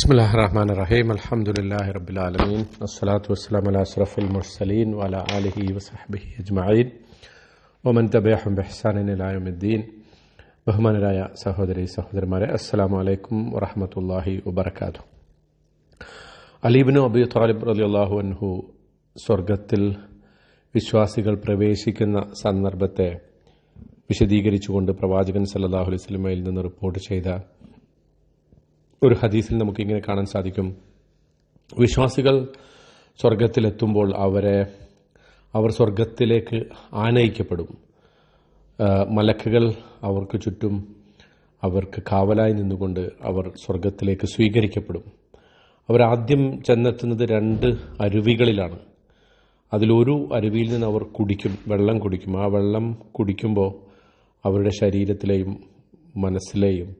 ബിസ്മില്ലാഹ് റഹ്മാൻ റഹീം അലഹമുല്ലാഹി റബുലാലമീൻ അസ്സലാത്തു വസ്സലാം അല അസ്രഫുൽ മുർസലീൻ വല അലിഹി വസഹബിഹി അജ്മീൻ ഒമൻ തബേഹം ബെഹ്സാനുദ്ദീൻ ബഹുമാനരായ സഹോദരി സഹോദരന്മാരെ അസ്സാം വലൈക്കും വറഹമത്തല്ലാഹി വബർക്കാത്തു അലീബിനു അബി താലിബ് അലി അള്ളാഹു അൻഹു സ്വർഗത്തിൽ വിശ്വാസികൾ പ്രവേശിക്കുന്ന സന്ദർഭത്തെ വിശദീകരിച്ചുകൊണ്ട് പ്രവാചകൻ സല്ലാഹു അലൈഹി സ്വലമയിൽ നിന്ന് റിപ്പോർട്ട് ചെയ്ത ഒരു ഹദീസിൽ നമുക്ക് ഇങ്ങനെ കാണാൻ സാധിക്കും. വിശ്വാസികൾ സ്വർഗത്തിലെത്തുമ്പോൾ അവരെ അവർ സ്വർഗത്തിലേക്ക് ആനയിക്കപ്പെടും. മലക്കുകൾ അവർക്ക് ചുറ്റും അവർക്ക് കാവലായി നിന്നുകൊണ്ട് അവർ സ്വർഗത്തിലേക്ക് സ്വീകരിക്കപ്പെടും. അവരാദ്യം ചെന്നെത്തുന്നത് രണ്ട് അരുവികളിലാണ്. അതിലൊരു അരുവിയിൽ നിന്ന് അവർ കുടിക്കും വെള്ളം കുടിക്കും. ആ വെള്ളം കുടിക്കുമ്പോൾ അവരുടെ ശരീരത്തിലെയും മനസ്സിലെയും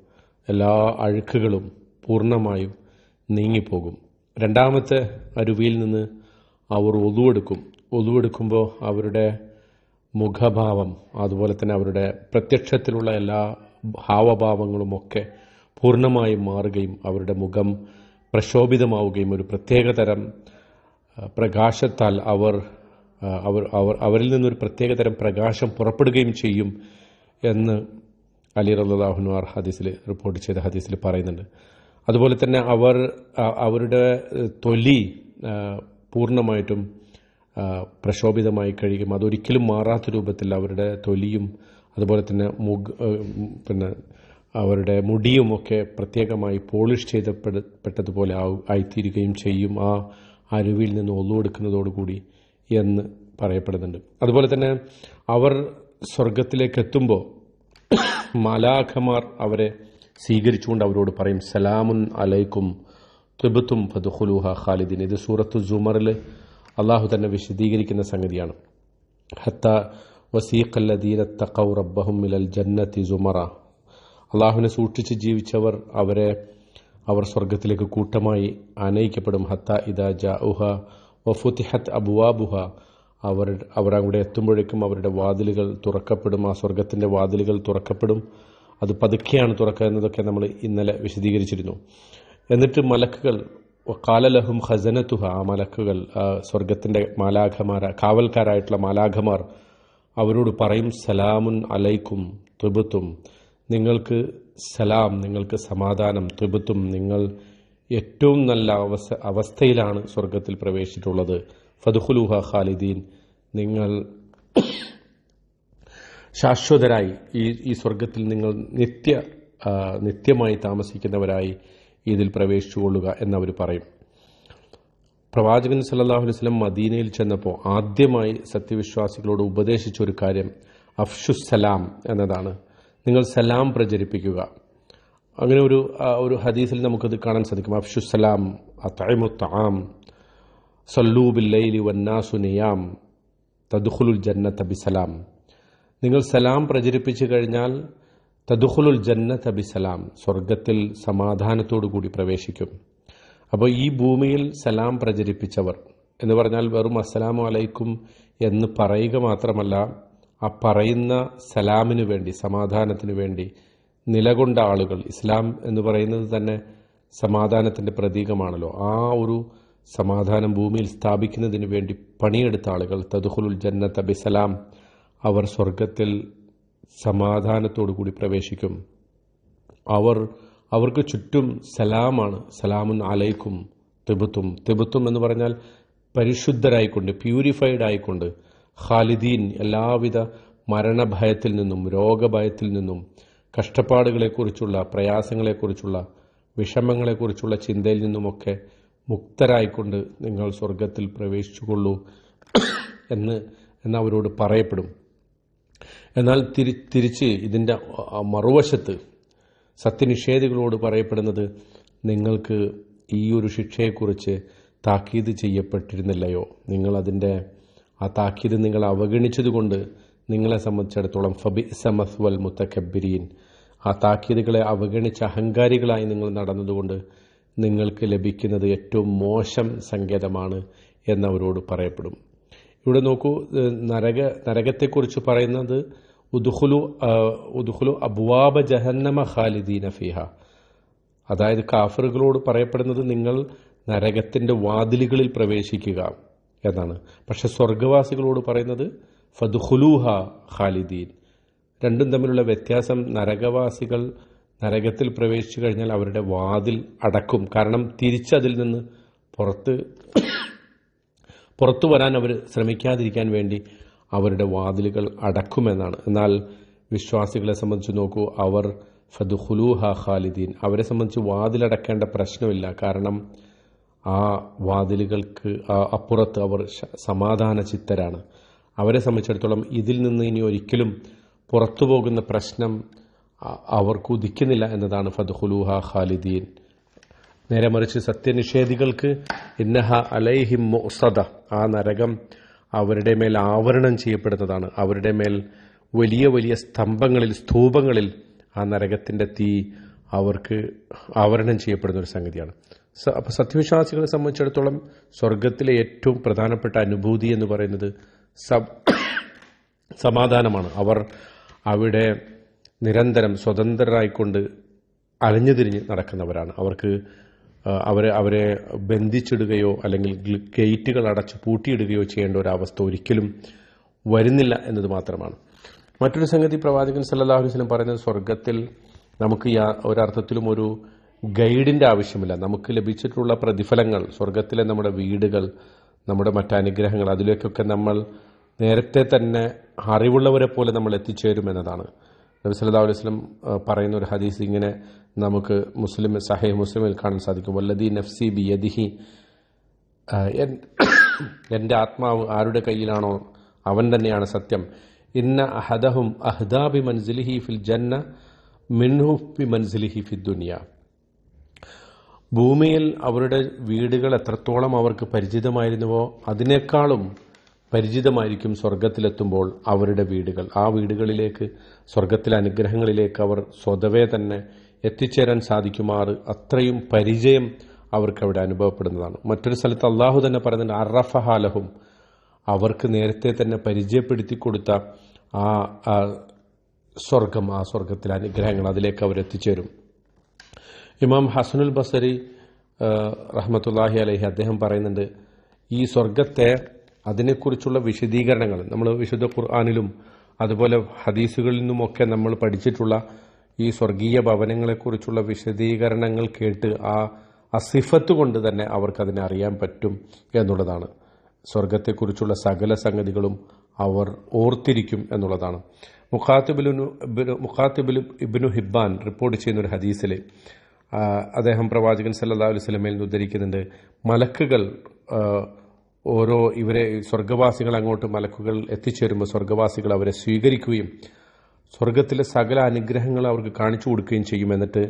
എല്ലാ അഴുക്കുകളും പൂർണമായും നീങ്ങിപ്പോകും. രണ്ടാമത്തെ അരുവിയിൽ നിന്ന് അവർ ഒതുവെടുക്കും. ഒതുവെടുക്കുമ്പോൾ അവരുടെ മുഖഭാവം അതുപോലെ തന്നെ അവരുടെ പ്രത്യക്ഷത്തിലുള്ള എല്ലാ ഭാവഭാവങ്ങളുമൊക്കെ പൂർണമായും മാറുകയും അവരുടെ മുഖം പ്രക്ഷോഭിതമാവുകയും ഒരു പ്രത്യേകതരം പ്രകാശത്താൽ അവർ അവർ അവർ അവരിൽ നിന്നൊരു പ്രത്യേകതരം പ്രകാശം പുറപ്പെടുകയും ചെയ്യും എന്ന് അലി റല്ലാഹുനുവാർ ഹദീസിൽ റിപ്പോർട്ട് ചെയ്ത ഹദീസിൽ പറയുന്നുണ്ട്. അതുപോലെ തന്നെ അവർ അവരുടെ തൊലി പൂർണമായിട്ടും പ്രക്ഷോഭിതമായി കഴിയും അതൊരിക്കലും മാറാത്ത രൂപത്തിൽ അവരുടെ തൊലിയും അതുപോലെ തന്നെ മുഖ പിന്നെ അവരുടെ മുടിയുമൊക്കെ പ്രത്യേകമായി പോളിഷ് ചെയ്തപ്പെട്ടതുപോലെ ആയിത്തീരുകയും ചെയ്യും. ആ അരുവിൽ നിന്ന് ഒന്നുകൊടുക്കുന്നതോടുകൂടി എന്ന് പറയപ്പെടുന്നുണ്ട്. അതുപോലെ തന്നെ അവർ സ്വർഗത്തിലേക്ക് എത്തുമ്പോൾ മാലാഖമാർ അവരെ സ്വീകരിച്ചുകൊണ്ട് അവരോട് പറയും സലാമുൻ അലൈക്കും ത്രിബത്തും ഫതുഹുലൂഹ ഖാലിദിൻ. ഇത് സൂറത്ത് ജുമറിൽ അള്ളാഹു തന്നെ വിശദീകരിക്കുന്ന സംഗതിയാണ്. ഹത്ത വസീഖല്ലദീന തഖൗ റബ്ബഹും മിലൽ ജന്നത്തി ജുമറ അള്ളാഹുവിനെ സൂക്ഷിച്ച് ജീവിച്ചവർ അവരെ അവർ സ്വർഗത്തിലേക്ക് കൂട്ടമായി ആനയിക്കപ്പെടും. ഹത്ത ഇദാ ജാഉഹ വഫുത്തിഹത്ത് അബുവാബുഹ. അവർ അവർ അവിടെ എത്തുമ്പോഴേക്കും അവരുടെ വാതിലുകൾ തുറക്കപ്പെടും. ആ സ്വർഗത്തിന്റെ വാതിലുകൾ തുറക്കപ്പെടും. അത് പതുക്കെയാണ് തുറക്കുക എന്നതൊക്കെ നമ്മൾ ഇന്നലെ വിശദീകരിച്ചിരുന്നു. എന്നിട്ട് മലക്കുകൾ കാലലഹും ഹസനത്തുഹ ആ മലക്കുകൾ സ്വർഗത്തിന്റെ മാലാഖമാര കാവൽക്കാരായിട്ടുള്ള മാലാഖമാർ അവരോട് പറയും സലാമുൻ അലൈക്കും ത്രിപുത്തും നിങ്ങൾക്ക് സലാം നിങ്ങൾക്ക് സമാധാനം ത്രിപുത്തും നിങ്ങൾ ഏറ്റവും നല്ല അവസ്ഥ അവസ്ഥയിലാണ് സ്വർഗത്തിൽ പ്രവേശിച്ചിട്ടുള്ളത്. ഫതുഹുലുഹ ഖാലിദീൻ നിങ്ങൾ ശാശ്വതരായി ഈ ഈ സ്വർഗത്തിൽ നിങ്ങൾ നിത്യ നിത്യമായി താമസിക്കുന്നവരായി ഇതിൽ പ്രവേശിച്ചുകൊള്ളുക എന്നവർ പറയും. പ്രവാചകൻ അലൈഹി വസല്ലം മദീനയിൽ ചെന്നപ്പോൾ ആദ്യമായി സത്യവിശ്വാസികളോട് ഉപദേശിച്ച ഒരു കാര്യം അഫ്ഷുസലാം എന്നതാണ്. നിങ്ങൾ സലാം പ്രചരിപ്പിക്കുക. അങ്ങനെ ഒരു ഒരു ഹദീസിൽ നമുക്കത് കാണാൻ സാധിക്കും. അഫ്ഷുസലാം അത്തൈമു താം സല്ലൂ ബില്ലൈലി വന്നാസു നിയാം തദ്ഖുലുൽ ജന്നത ബിസലാം. നിങ്ങൾ സലാം പ്രചരിപ്പിച്ചു കഴിഞ്ഞാൽ തദുഹുലുൽ ജന്നത ബിസലാം സ്വർഗത്തിൽ സമാധാനത്തോടു കൂടി പ്രവേശിക്കും. അപ്പോൾ ഈ ഭൂമിയിൽ സലാം പ്രചരിപ്പിച്ചവർ എന്ന് പറഞ്ഞാൽ വെറും അസ്സലാമു അലൈക്കും എന്ന് പറയുക മാത്രമല്ല ആ പറയുന്ന സലാമിനു വേണ്ടി സമാധാനത്തിനു വേണ്ടി നിലകൊണ്ട ആളുകൾ ഇസ്ലാം എന്ന് പറയുന്നത് തന്നെ സമാധാനത്തിന്റെ പ്രതീകമാണല്ലോ. ആ ഒരു സമാധാനം ഭൂമിയിൽ സ്ഥാപിക്കുന്നതിന് വേണ്ടി പണിയെടുത്ത ആളുകൾ തദുഹുലുൽ ജന്നത ബിസലാം അവർ സ്വർഗത്തിൽ സമാധാനത്തോടു കൂടി പ്രവേശിക്കും. അവർ അവർക്ക് ചുറ്റും സലാമാണ് സലാമുൻ അലൈക്കും തിബുത്തും. തിബുത്തും എന്ന് പറഞ്ഞാൽ പരിശുദ്ധരായിക്കൊണ്ട് പ്യൂരിഫൈഡ് ആയിക്കൊണ്ട് ഖാലിദീൻ എല്ലാവിധ മരണഭയത്തിൽ നിന്നും രോഗഭയത്തിൽ നിന്നും കഷ്ടപ്പാടുകളെക്കുറിച്ചുള്ള പ്രയാസങ്ങളെക്കുറിച്ചുള്ള വിഷമങ്ങളെക്കുറിച്ചുള്ള ചിന്തയിൽ നിന്നുമൊക്കെ മുക്തരായിക്കൊണ്ട് നിങ്ങൾ സ്വർഗത്തിൽ പ്രവേശിച്ചുകൊള്ളൂ എന്ന് എന്നവരോട് പറയപ്പെടും. എന്നാൽ തിരി തിരിച്ച് ഇതിന്റെ മറുവശത്ത് സത്യനിഷേധികളോട് പറയപ്പെടുന്നത് നിങ്ങൾക്ക് ഈ ഒരു ശിക്ഷയെക്കുറിച്ച് താക്കീത് ചെയ്യപ്പെട്ടിരുന്നില്ലയോ? നിങ്ങൾ അതിന്റെ ആ താക്കീത് നിങ്ങൾ അവഗണിച്ചതുകൊണ്ട് നിങ്ങളെ സംബന്ധിച്ചിടത്തോളം ഫബി സമസ്വൽ മുത്തക്കബിരീൻ ആ താക്കീതുകളെ അവഗണിച്ച അഹങ്കാരികളായി നിങ്ങൾ നടന്നതുകൊണ്ട് നിങ്ങൾക്ക് ലഭിക്കുന്നത് ഏറ്റവും മോശം സങ്കേതമാണ് എന്നവരോട് പറയപ്പെടും. ഇവിടെ നോക്കൂ നരക നരകത്തെക്കുറിച്ച് പറയുന്നത് ഉദുഹുലു ഉദുഹുലു അബുവാബ ജഹന്നമ ഖാലിദീന ഫിഹ. അതായത് കാഫറുകളോട് പറയപ്പെടുന്നത് നിങ്ങൾ നരകത്തിന്റെ വാതിലുകളിൽ പ്രവേശിക്കുക എന്നാണ്. പക്ഷെ സ്വർഗവാസികളോട് പറയുന്നത് ഫദുഹുലൂഹ ഖാലിദീൻ. രണ്ടും തമ്മിലുള്ള വ്യത്യാസം നരകവാസികൾ നരകത്തിൽ പ്രവേശിച്ചു കഴിഞ്ഞാൽ അവരുടെ വാതിൽ അടക്കും. കാരണം തിരിച്ചതിൽ നിന്ന് പുറത്ത് പുറത്തു വരാൻ അവർ ശ്രമിക്കാതിരിക്കാൻ വേണ്ടി അവരുടെ വാതിലുകൾ അടക്കുമെന്നാണ്. എന്നാൽ വിശ്വാസികളെ സംബന്ധിച്ച് നോക്കൂ അവർ ഫദുഹുലൂഹ ഖാലിദീൻ. അവരെ സംബന്ധിച്ച് വാതിലടക്കേണ്ട പ്രശ്നമില്ല. കാരണം ആ വാതിലുകൾക്ക് അപ്പുറത്ത് അവർ സമാധാന ചിത്തരാണ് അവരെ സംബന്ധിച്ചിടത്തോളം ഇതിൽ നിന്ന് ഇനി ഒരിക്കലും പുറത്തു പോകുന്ന പ്രശ്നം അവർക്ക് ഉദിക്കുന്നില്ല എന്നതാണ് ഫദ്ഹുലൂഹ ഖാലിദീൻ. നേരെ മറിച്ച് സത്യനിഷേധികൾക്ക് ഇന്നഹ അലൈഹിം മുസദ ആ നരകം അവരുടെ മേൽ ആവരണം ചെയ്യപ്പെടുന്നതാണ്. അവരുടെ മേൽ വലിയ വലിയ സ്തംഭങ്ങളിൽ സ്തൂപങ്ങളിൽ ആ നരകത്തിന്റെ തീ അവർക്ക് ആവരണം ചെയ്യപ്പെടുന്ന ഒരു സംഗതിയാണ്. അപ്പൊ സത്യവിശ്വാസികളെ സംബന്ധിച്ചിടത്തോളം സ്വർഗത്തിലെ ഏറ്റവും പ്രധാനപ്പെട്ട അനുഭൂതി എന്ന് പറയുന്നത് സമാധാനമാണ്. അവർ അവിടെ നിരന്തരം സ്വതന്ത്രരായിക്കൊണ്ട് അലഞ്ഞുതിരിഞ്ഞ് നടക്കുന്നവരാണ്. അവർക്ക് അവരെ അവരെ ബന്ധിച്ചിടുകയോ അല്ലെങ്കിൽ ഗേറ്റുകൾ അടച്ച് പൂട്ടിയിടുകയോ ചെയ്യേണ്ട ഒരു അവസ്ഥ ഒരിക്കലും വരുന്നില്ല എന്നത് മാത്രമാണ്. മറ്റൊരു സംഗതി പ്രവാചകൻ വസല്ലം പറയുന്നത് സ്വർഗത്തിൽ നമുക്ക് ഒരർത്ഥത്തിലും ഒരു ഗൈഡിന്റെ ആവശ്യമില്ല. നമുക്ക് ലഭിച്ചിട്ടുള്ള പ്രതിഫലങ്ങൾ സ്വർഗത്തിലെ നമ്മുടെ വീടുകൾ നമ്മുടെ മറ്റനുഗ്രഹങ്ങൾ അതിലേക്കൊക്കെ നമ്മൾ നേരത്തെ തന്നെ അറിവുള്ളവരെ പോലെ നമ്മൾ എത്തിച്ചേരും എന്നതാണ്. നബി സല്ലല്ലാഹു അലൈഹി വസ്ലം പറയുന്ന ഒരു ഹദീസ് ഇങ്ങനെ നമുക്ക് മുസ്ലിം സഹേ മുസ്ലിമിൽ കാണാൻ സാധിക്കും. വല്ലതി നഫ്സി ബി യദിഹി എൻ- എന്റെ ആത്മാവ് ആരുടെ കയ്യിലാണോ അവൻ തന്നെയാണ് സത്യം. ഇന്ന അഹദഹും അഹ്ദാബി മൻസിലിഹി ഫിൽ ജന്ന മിൻഹു ബി മൻസിലിഹി ഫി ദുനിയ. ഭൂമിയിൽ അവരുടെ വീടുകൾ എത്രത്തോളം അവർക്ക് പരിചിതമായിരുന്നുവോ അതിനേക്കാളും പരിചിതമായിരിക്കും സ്വർഗത്തിലെത്തുമ്പോൾ അവരുടെ വീടുകൾ. ആ വീടുകളിലേക്ക് സ്വർഗത്തിലെ അനുഗ്രഹങ്ങളിലേക്ക് അവർ സ്വതവേ തന്നെ എത്തിച്ചേരാൻ സാധിക്കുമാറ് അത്രയും പരിചയം അവർക്ക് അവിടെ അനുഭവപ്പെടുന്നതാണ്. മറ്റൊരു സ്ഥലത്ത് അള്ളാഹു തന്നെ പറയുന്നുണ്ട് അറഫഹാലഹും അവർക്ക് നേരത്തെ തന്നെ പരിചയപ്പെടുത്തി കൊടുത്ത ആ സ്വർഗം ആ സ്വർഗത്തിലെ അനുഗ്രഹങ്ങൾ അതിലേക്ക് അവർ എത്തിച്ചേരും. ഇമാം ഹസനുൽ ബസരി റഹ്മത്തുല്ലാഹി അലഹി അദ്ദേഹം പറയുന്നുണ്ട് ഈ സ്വർഗത്തെ അതിനെക്കുറിച്ചുള്ള വിശദീകരണങ്ങൾ നമ്മൾ വിശുദ്ധ ഖുർആാനിലും അതുപോലെ ഹദീസുകളിൽ നിന്നുമൊക്കെ നമ്മൾ പഠിച്ചിട്ടുള്ള ഈ സ്വർഗീയ ഭവനങ്ങളെക്കുറിച്ചുള്ള വിശദീകരണങ്ങൾ കേട്ട് ആ അസിഫത്ത് കൊണ്ട് തന്നെ അവർക്കതിനെ അറിയാൻ പറ്റും എന്നുള്ളതാണ്. സ്വർഗത്തെക്കുറിച്ചുള്ള സകല സംഗതികളും അവർ ഓർത്തിരിക്കും എന്നുള്ളതാണ്. മുഖാത്തിബിലുനു മുഖാത്തിബിൽ ഇബ്നു ഹിബ്ബാൻ റിപ്പോർട്ട് ചെയ്യുന്ന ഒരു ഹദീസിലെ അദ്ദേഹം പ്രവാചകൻ സല്ലാ അലൈഹി സ്വലമയിൽ നിന്ന് ഉദ്ധരിക്കുന്നുണ്ട് മലക്കുകൾ ഓരോ ഇവരെ സ്വർഗവാസികൾ അങ്ങോട്ട് മലക്കുകൾ എത്തിച്ചേരുമ്പോൾ സ്വർഗവാസികൾ അവരെ സ്വീകരിക്കുകയും സ്വർഗത്തിലെ സകല അനുഗ്രഹങ്ങൾ അവർക്ക് കാണിച്ചു കൊടുക്കുകയും ചെയ്യും എന്നിട്ട്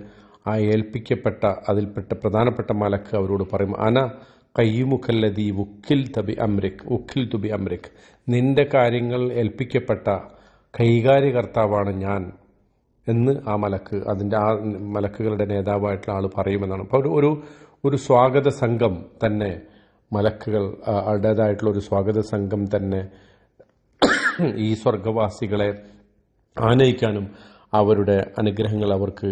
ആ ഏൽപ്പിക്കപ്പെട്ട അതിൽപ്പെട്ട പ്രധാനപ്പെട്ട മലക്ക് അവരോട് പറയും അന കയ്യുമുഖല്ലതി ഉക്കിൽ തബി അമ്രിക് ഉക്കിൽ തുബി അമ്രിക്. നിന്റെ കാര്യങ്ങൾ ഏൽപ്പിക്കപ്പെട്ട കൈകാര്യകർത്താവാണ് ഞാൻ. എന്ന് ആ മലക്ക് അതിന്റെ ആ മലക്കുകളുടെ നേതാവായിട്ടുള്ള ആൾ പറയുമെന്നാണ്. അപ്പോൾ ഒരു ഒരു ഒരു സ്വാഗത സംഘം തന്നെ മലക്കുകൾ അവരുടേതായിട്ടുള്ള ഒരു സ്വാഗത സംഘം തന്നെ ഈ സ്വർഗവാസികളെ ആനയിക്കാനും അവരുടെ അനുഗ്രഹങ്ങൾ അവർക്ക്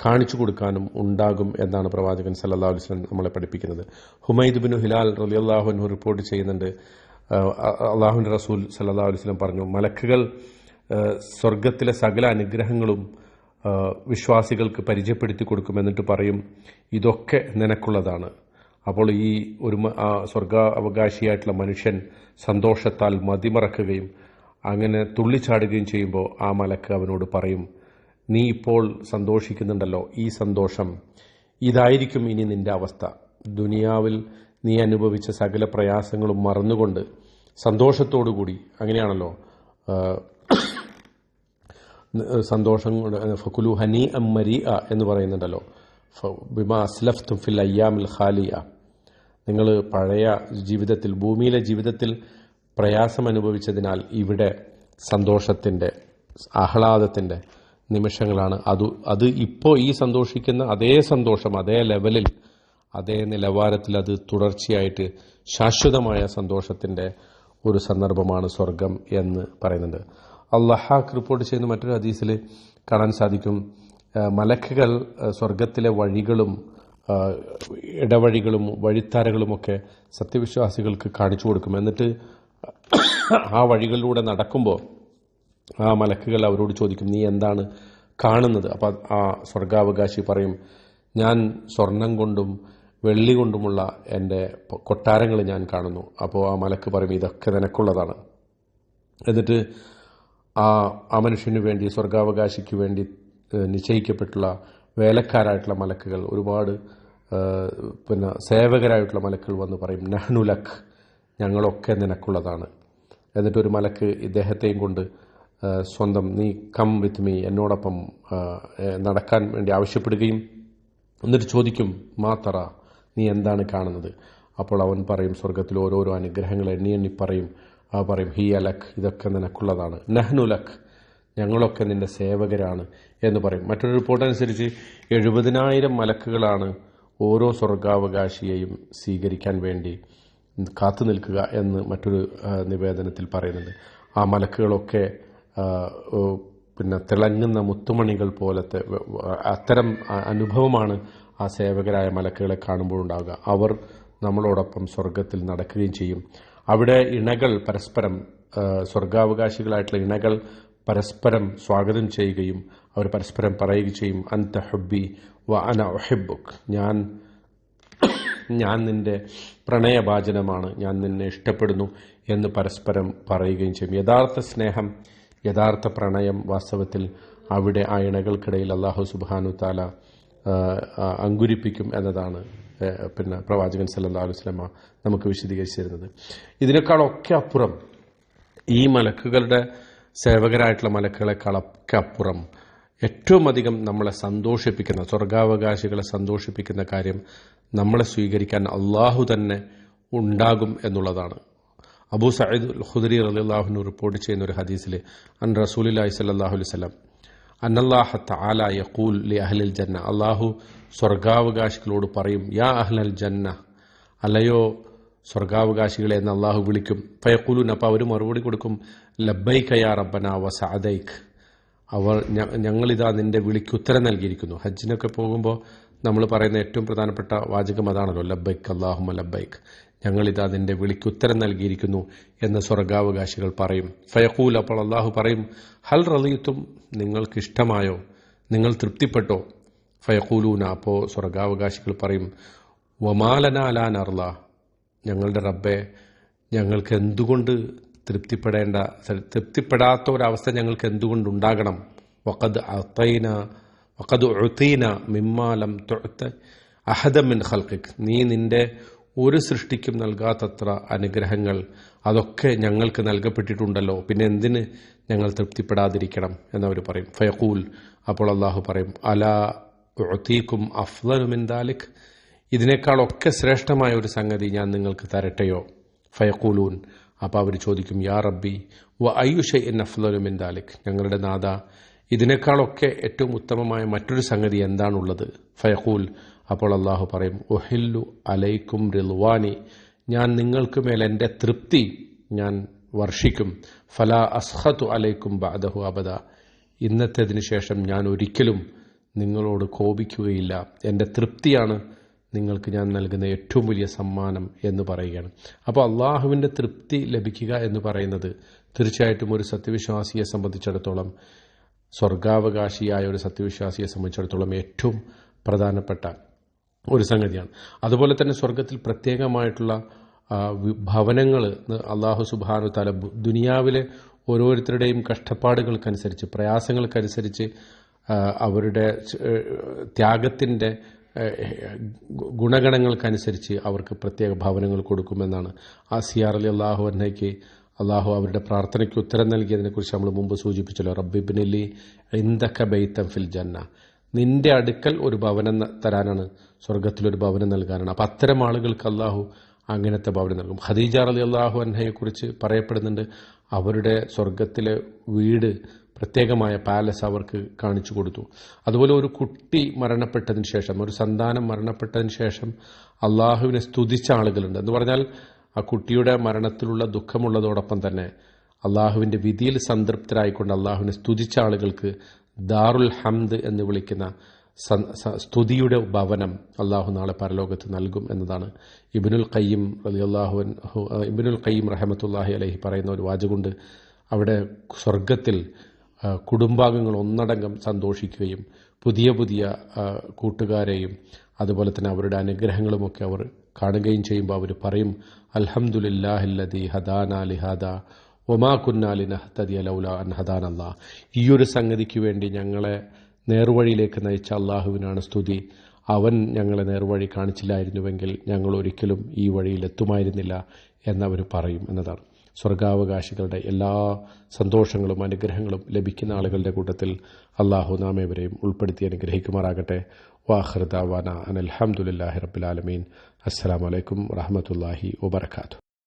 കാണിച്ചു കൊടുക്കാനും ഉണ്ടാകും എന്നാണ് പ്രവാചകൻ സല്ലാ അലൈഹി വസല്ലം നമ്മളെ പഠിപ്പിക്കുന്നത്. ഹുമൈദ് ബിൻ ഹിലാൽ റലി അള്ളാഹുനു റിപ്പോർട്ട് ചെയ്യുന്നുണ്ട്. അള്ളാഹുവിന്റെ റസൂൽ സല്ലാ അലൈഹി വസല്ലം പറഞ്ഞു മലക്കുകൾ സ്വർഗത്തിലെ സകല അനുഗ്രഹങ്ങളും വിശ്വാസികൾക്ക് പരിചയപ്പെടുത്തി കൊടുക്കും എന്നിട്ട് പറയും ഇതൊക്കെ നിനക്കുള്ളതാണ്. അപ്പോൾ ഈ ഒരു സ്വർഗ അവകാശിയായിട്ടുള്ള മനുഷ്യൻ സന്തോഷത്താൽ മതിമറക്കുകയും അങ്ങനെ തുള്ളിച്ചാടുകയും ചെയ്യുമ്പോൾ ആ മലക്ക് അവനോട് പറയും നീ ഇപ്പോൾ സന്തോഷിക്കുന്നുണ്ടല്ലോ ഈ സന്തോഷം. ഇതായിരിക്കും ഇനി നിന്റെ അവസ്ഥ. ദുനിയാവിൽ നീ അനുഭവിച്ച സകല പ്രയാസങ്ങളും മറന്നുകൊണ്ട് സന്തോഷത്തോടുകൂടി അങ്ങനെയാണല്ലോ. സന്തോഷം ഫക്കുലു ഹനി അമ്മരി എന്ന് പറയുന്നുണ്ടല്ലോ. ബിമ അസ്ലഫ്തും ഫിൽ അയ്യാമിൽ ഖാലിയ. നിങ്ങൾ പഴയ ജീവിതത്തിൽ ഭൂമിയിലെ ജീവിതത്തിൽ പ്രയാസം അനുഭവിച്ചതിനാൽ ഇവിടെ സന്തോഷത്തിന്റെ ആഹ്ലാദത്തിന്റെ നിമിഷങ്ങളാണ്. അത് അത് ഇപ്പോൾ ഈ സന്തോഷിക്കുന്ന അതേ സന്തോഷം അതേ ലെവലിൽ അതേ നിലവാരത്തിൽ അത് തുടർച്ചയായിട്ട് ശാശ്വതമായ സന്തോഷത്തിന്റെ ഒരു സന്ദർഭമാണ് സ്വർഗം എന്ന് പറയുന്നുണ്ട് അള്ളഹാഖ് റിപ്പോർട്ട് ചെയ്യുന്ന മറ്റൊരു ഹദീസിൽ കാണാൻ സാധിക്കും. മലക്കുകൾ സ്വർഗത്തിലെ വഴികളും ഇടവഴികളും വഴിത്താരകളുമൊക്കെ സത്യവിശ്വാസികൾക്ക് കാണിച്ചു കൊടുക്കും. എന്നിട്ട് ആ വഴികളിലൂടെ നടക്കുമ്പോൾ ആ മലക്കുകൾ അവരോട് ചോദിക്കും നീ എന്താണ് കാണുന്നത്? അപ്പം ആ സ്വർഗാവകാശി പറയും ഞാൻ സ്വർണം കൊണ്ടും വെള്ളി കൊണ്ടുമുള്ള എന്റെ കൊട്ടാരങ്ങൾ ഞാൻ കാണുന്നു. അപ്പോൾ ആ മലക്ക് പറയും ഇതൊക്കെ നിനക്കുള്ളതാണ്. എന്നിട്ട് ആ ആ മനുഷ്യന് വേണ്ടി സ്വർഗാവകാശിക്ക് വേണ്ടി നിശ്ചയിക്കപ്പെട്ടുള്ള വേലക്കാരായിട്ടുള്ള മലക്കുകൾ ഒരുപാട് പിന്നെ സേവകരായിട്ടുള്ള മലക്കുകൾ വന്ന് പറയും നഹ്നുലഖ് ഞങ്ങളൊക്കെ നിനക്കുള്ളതാണ്. എന്നിട്ട് ഒരു മലക്ക് ഇദ്ദേഹത്തെയും കൊണ്ട് സ്വന്തം നീ കം വിത്ത് മീ എന്നോടൊപ്പം നടക്കാൻ വേണ്ടി ആവശ്യപ്പെടുകയും എന്നിട്ട് ചോദിക്കും മാത്തറ നീ എന്താണ് കാണുന്നത്? അപ്പോൾ അവൻ പറയും സ്വർഗത്തിൽ ഓരോരോ അനുഗ്രഹങ്ങൾ എണ്ണി എണ്ണി പറയും. ആ പറയും ഹി അലഖ് ഇതൊക്കെ നിനക്കുള്ളതാണ്. നഹ്നുലഖ് ഞങ്ങളൊക്കെ നിന്റെ സേവകരാണ്. എന്ന് പറയും. മറ്റൊരു റിപ്പോർട്ട് അനുസരിച്ച് എഴുപതിനായിരം മലക്കുകളാണ് ഓരോ സ്വർഗാവകാശിയെയും സ്വീകരിക്കാൻ വേണ്ടി കാത്തു നിൽക്കുക എന്ന് മറ്റൊരു നിവേദനത്തിൽ പറയുന്നുണ്ട്. ആ മലക്കുകളൊക്കെ പിന്നെ തിളങ്ങുന്ന മുത്തുമണികൾ പോലത്തെ അത്തരം അനുഭവമാണ് ആ സേവകരായ മലക്കുകളെ കാണുമ്പോൾ ഉണ്ടാവുക അവർ നമ്മളോടൊപ്പം സ്വർഗത്തിൽ നടക്കുകയും ചെയ്യും. അവിടെ ഇണകൾ പരസ്പരം സ്വർഗാവകാശികളായിട്ടുള്ള ഇണകൾ പരസ്പരം സ്വാഗതം ചെയ്യുകയും അവർ പരസ്പരം പറയുകയും ചെയ്യും അന്ത ഹബ്ബി വ അന ഒഹിബുക്ക് ഞാൻ ഞാൻ നിന്റെ പ്രണയഭാചനമാണ് ഞാൻ നിന്നെ ഇഷ്ടപ്പെടുന്നു എന്ന് പരസ്പരം പറയുകയും ചെയ്യും. യഥാർത്ഥ സ്നേഹം യഥാർത്ഥ പ്രണയം വാസ്തവത്തിൽ അവിടെ ആ ഇണകൾക്കിടയിൽ അള്ളാഹു സുബാനു താല അങ്കുരിപ്പിക്കും എന്നതാണ് പിന്നെ പ്രവാചകൻ സല്ലാ അലുസ്ലമ നമുക്ക് വിശദീകരിച്ചിരുന്നത്. ഇതിനേക്കാളൊക്കെ അപ്പുറം ഈ മലക്കുകളുടെ സേവകരായിട്ടുള്ള മലക്കുകളെക്കാളൊക്കെ അപ്പുറം ഏറ്റവും അധികം നമ്മളെ സന്തോഷിപ്പിക്കുന്ന സ്വർഗാവകാശികളെ സന്തോഷിപ്പിക്കുന്ന കാര്യം നമ്മളെ സ്വീകരിക്കാൻ അള്ളാഹു തന്നെ ഉണ്ടാകും എന്നുള്ളതാണ്. അബൂ സയ്യിദ് ഖുദരി റളിയല്ലാഹുവിന് റിപ്പോർട്ട് ചെയ്യുന്ന ഒരു ഹദീസിൽ അൻ റസൂലില്ലാഹി സ്വല്ലല്ലാഹു അലൈഹി വസല്ലം അന്നല്ലാഹ തആല യഖൂൽ ലി അഹ്ലിൽ ജന്ന. അള്ളാഹു സ്വർഗാവകാശികളോട് പറയും യാ അഹ്ലൽ ജന്ന അല്ലയോ സ്വർഗാവകാശികളെ എന്ന് അള്ളാഹു വിളിക്കും. ഫയക്കുലു അപ്പോൾ അവർ മറുപടി കൊടുക്കും ലബൈക്കയാ റബ്ബന വസഅദൈക് അവർ ഞങ്ങളിതാ നിന്റെ വിളിക്ക് ഉത്തരം നൽകിയിരിക്കുന്നു. ഹജ്ജിനൊക്കെ പോകുമ്പോൾ നമ്മൾ പറയുന്ന ഏറ്റവും പ്രധാനപ്പെട്ട വാചകം അതാണല്ലോ ലബൈക്ക് അള്ളാഹുമ ലബൈക്ക് ഞങ്ങളിതാ നിന്റെ വിളിക്ക് ഉത്തരം നൽകിയിരിക്കുന്നു എന്ന് സ്വർഗാവകാശികൾ പറയും. ഫയഖൂൽ അപ്പോൾ അള്ളാഹു പറയും ഹൽ റളിയത്തും നിങ്ങൾക്ക് ഇഷ്ടമായോ നിങ്ങൾ തൃപ്തിപ്പെട്ടോ? ഫയഖൂലൂന അപ്പോൾ സ്വർഗാവകാശികൾ പറയും വമാലന അലാൻ അർല ഞങ്ങളുടെ റബ്ബെ ഞങ്ങൾക്ക് എന്തുകൊണ്ട് തൃപ്തിപ്പെടേണ്ട തൃപ്തിപ്പെടാത്ത ഒരവസ്ഥ ഞങ്ങൾക്ക് എന്തുകൊണ്ട് ഉണ്ടാകണം വഖദ് അത്തൈന വഖദ് ഒഴുത്തീന മിമ്മാലം തൊഴുത്ത് അഹദമിൻ ഹൽക്കിക് നീ നിന്റെ ഒരു സൃഷ്ടിക്കും നൽകാത്തത്ര അനുഗ്രഹങ്ങൾ അതൊക്കെ ഞങ്ങൾക്ക് നൽകപ്പെട്ടിട്ടുണ്ടല്ലോ. പിന്നെ എന്തിന് ഞങ്ങൾ തൃപ്തിപ്പെടാതിരിക്കണം എന്നവർ പറയും. ഫയഖൂൽ അപ്പോൾ അള്ളാഹു പറയും അല ഉഅതീകും അഫ്ലനുമിൻ ദാലിഖ് ഇതിനേക്കാളൊക്കെ ശ്രേഷ്ഠമായ ഒരു സംഗതി ഞാൻ നിങ്ങൾക്ക് തരട്ടെയോ? ഫയക്കൂലൂൻ അപ്പോൾ അവർ ചോദിക്കും യാ റബ്ബി വ അയ്യുഷ എൻ അഫ്ളലു മിൻ ദാലിക്? ഞങ്ങളുടെ നാഥ ഇതിനേക്കാളൊക്കെ ഏറ്റവും ഉത്തമമായ മറ്റൊരു സംഗതി എന്താണുള്ളത്? ഫയഖൂൽ. അപ്പോൾ അള്ളാഹു പറയും ഒഹില്ലു അലൈക്കും റിൽവാനി. ഞാൻ നിങ്ങൾക്ക് മേൽ എന്റെ തൃപ്തി ഞാൻ വർഷിക്കും. ഫല അസ്ഹത്തു അലൈക്കും ബാദഹു അബദ. ഇന്നത്തേതിന് ശേഷം ഞാൻ ഒരിക്കലും നിങ്ങളോട് കോപിക്കുകയില്ല. എന്റെ തൃപ്തിയാണ് നിങ്ങൾക്ക് ഞാൻ നൽകുന്ന ഏറ്റവും വലിയ സമ്മാനം എന്ന് പറയുകയാണ്. അപ്പോൾ അള്ളാഹുവിന്റെ തൃപ്തി ലഭിക്കുക എന്ന് പറയുന്നത് തീർച്ചയായിട്ടും ഒരു സത്യവിശ്വാസിയെ സംബന്ധിച്ചിടത്തോളം സ്വർഗാവകാശിയായ ഒരു സത്യവിശ്വാസിയെ സംബന്ധിച്ചിടത്തോളം ഏറ്റവും പ്രധാനപ്പെട്ട ഒരു സംഗതിയാണ്. അതുപോലെ തന്നെ സ്വർഗത്തിൽ പ്രത്യേകമായിട്ടുള്ള ഭവനങ്ങൾ അള്ളാഹു സുബാനു തല ദുനിയാവിലെ ഓരോരുത്തരുടെയും കഷ്ടപ്പാടുകൾക്കനുസരിച്ച് പ്രയാസങ്ങൾക്കനുസരിച്ച് അവരുടെ ത്യാഗത്തിന്റെ ഗുണഗണങ്ങൾക്കനുസരിച്ച് അവർക്ക് പ്രത്യേക ഭവനങ്ങൾ കൊടുക്കുമെന്നാണ്. ആ സിയാർ അലി അള്ളാഹു അന്നയ്ക്ക് അള്ളാഹു അവരുടെ പ്രാർത്ഥനയ്ക്ക് ഉത്തരം നൽകിയതിനെക്കുറിച്ച് നമ്മൾ മുമ്പ് സൂചിപ്പിച്ചല്ലോ. റബ്ബിബിനലി ഇന്ദക്ക ബൈത്തം ഫിൽ ജന്ന. നിന്റെ അടുക്കൽ ഒരു ഭവനം തരാനാണ് സ്വർഗത്തിലൊരു ഭവനം നൽകാനാണ്. അപ്പം അത്തരം ആളുകൾക്ക് അള്ളാഹു അങ്ങനത്തെ ഭവനം നൽകും. ഖദീജ അലി അള്ളാഹു അന്നയെക്കുറിച്ച് പറയപ്പെടുന്നുണ്ട് അവരുടെ സ്വർഗത്തിലെ വീട് പ്രത്യേകമായ പാലസ് അവർക്ക് കാണിച്ചു കൊടുത്തു. അതുപോലെ ഒരു കുട്ടി മരണപ്പെട്ടതിന് ശേഷം ഒരു സന്താനം മരണപ്പെട്ടതിന് ശേഷം അള്ളാഹുവിനെ സ്തുതിച്ച ആളുകളുണ്ട്. എന്ന് പറഞ്ഞാൽ ആ കുട്ടിയുടെ മരണത്തിലുള്ള ദുഃഖമുള്ളതോടൊപ്പം തന്നെ അള്ളാഹുവിന്റെ വിധിയിൽ സംതൃപ്തരായിക്കൊണ്ട് അള്ളാഹുവിനെ സ്തുതിച്ച ആളുകൾക്ക് ദാറുൽ ഹംദ് എന്ന് വിളിക്കുന്ന സ്തുതിയുടെ ഭവനം അള്ളാഹു നാളെ പരലോകത്ത് നൽകും എന്നതാണ്. ഇബിനുൽ ഖയ്യം അള്ളാഹു ഇബിനുൽ കയ്യം റഹമത്തുല്ലാഹി അലഹി പറയുന്ന ഒരു വാചകൊണ്ട് അവിടെ സ്വർഗത്തിൽ കുടുംബാംഗങ്ങൾ ഒന്നടങ്കം സന്തോഷിക്കുകയും പുതിയ പുതിയ കൂട്ടുകാരെയും അതുപോലെ തന്നെ അവരുടെ അനുഗ്രഹങ്ങളുമൊക്കെ അവർ കാണുകയും ചെയ്യുമ്പോൾ അവർ പറയും അൽഹമുല്ലാഹില്ലതി ഹദാന ലിഹാദ ഒമാ കുന്നാലി നഹ്തദി അലൗല അൻ ഹദാൻ അല്ലാ ഈ ഒരു സംഗതിക്ക് വേണ്ടി ഞങ്ങളെ നേർവഴിയിലേക്ക് നയിച്ച അള്ളാഹുവിനാണ് സ്തുതി. അവൻ ഞങ്ങളെ നേർവഴി കാണിച്ചില്ലായിരുന്നുവെങ്കിൽ ഞങ്ങൾ ഒരിക്കലും ഈ വഴിയിൽ എത്തുമായിരുന്നില്ല എന്നവർ പറയും എന്നതാണ്. സ്വർഗാവകാശികളുടെ എല്ലാ സന്തോഷങ്ങളും അനുഗ്രഹങ്ങളും ലഭിക്കുന്ന ആളുകളുടെ കൂട്ടത്തിൽ അള്ളാഹു നാമേവരെയും ഉൾപ്പെടുത്തി അനുഗ്രഹിക്കുമാറാകട്ടെ. വാഹൃദാവാന അനൽഹമുല്ലാഹി റബ്ബുലാലമീൻ അസ്സാം വലൈക്കും വറഹമത്തല്ലാഹി വബർക്കാത്തു